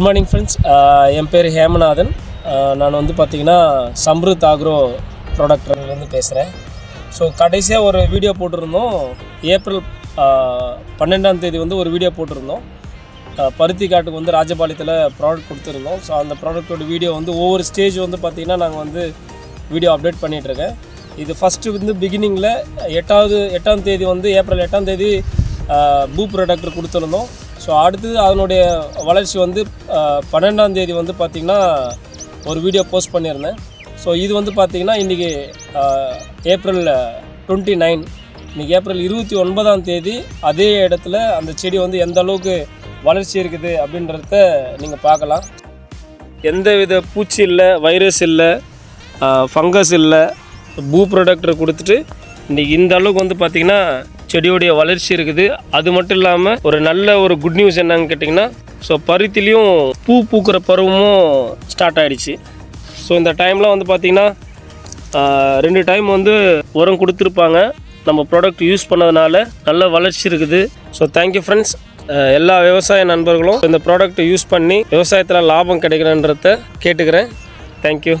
Good morning friends என் பேர் Hemanathan. Uh, நான் வந்து பார்த்தீங்கன்னா சம்ருத் ஆக்ரோ ப்ராடக்ட்லேருந்து பேசுகிறேன் ஸோ கடைசியாக ஒரு வீடியோ போட்டிருந்தோம். ஏப்ரல் uh, பன்னெண்டாம் தேதி வந்து ஒரு வீடியோ போட்டிருந்தோம். Uh, பருத்தி காட்டுக்கு வந்து ராஜபாளையத்தில் ப்ராடக்ட் கொடுத்துருந்தோம். ஸோ அந்த ப்ராடக்ட்டோட வீடியோ வந்து ஒவ்வொரு ஸ்டேஜ் வந்து பார்த்திங்கன்னா நாங்கள் வந்து வீடியோ அப்டேட் பண்ணிகிட்ருக்கேன் இது ஃபஸ்ட்டு வந்து பிகினிங்கில் எட்டாவது எட்டாம் தேதி வந்து ஏப்ரல் எட்டாம் தேதி பூ ப்ராடக்ட் கொடுத்துருந்தோம். ஸோ அடுத்தது அதனுடைய வளர்ச்சி வந்து பன்னெண்டாம் தேதி வந்து பார்த்திங்கன்னா ஒரு வீடியோ போஸ்ட் பண்ணியிருந்தேன். ஸோ இது வந்து பார்த்திங்கன்னா இன்றைக்கி ஏப்ரல் டுவெண்ட்டி நைன் இன்றைக்கி ஏப்ரல் இருபத்தி ஒன்பதாம் தேதி அதே இடத்துல அந்த செடி வந்து எந்த அளவுக்கு வளர்ச்சி இருக்குது அப்படின்றத நீங்கள் பார்க்கலாம். எந்த வித பூச்சி இல்லை வைரஸ் இல்லை ஃபங்கஸ் இல்லை பூ ப்ராடக்டரை கொடுத்துட்டு இன்றைக்கி இந்த அளவுக்கு வந்து பார்த்திங்கன்னா செடியோடைய வளர்ச்சி இருக்குது. அது மட்டும் இல்லாமல் ஒரு நல்ல ஒரு குட் நியூஸ் என்னன்னு கேட்டிங்கன்னா ஸோ பருத்திலையும் பூ பூக்கிற பருவமும் ஸ்டார்ட் ஆகிடுச்சு ஸோ இந்த டைமில் வந்து பார்த்திங்கன்னா ரெண்டு டைம் வந்து உரம் கொடுத்துருப்பாங்க. நம்ம ப்ராடக்ட் யூஸ் பண்ணதுனால நல்ல வளர்ச்சி இருக்குது. ஸோ தேங்க்யூ ஃப்ரெண்ட்ஸ் எல்லா விவசாய நண்பர்களும் இந்த ப்ராடக்ட்டை யூஸ் பண்ணி விவசாயத்தில் லாபம் கிடைக்கணுன்றத கேட்டுக்கிறேன். தேங்க்யூ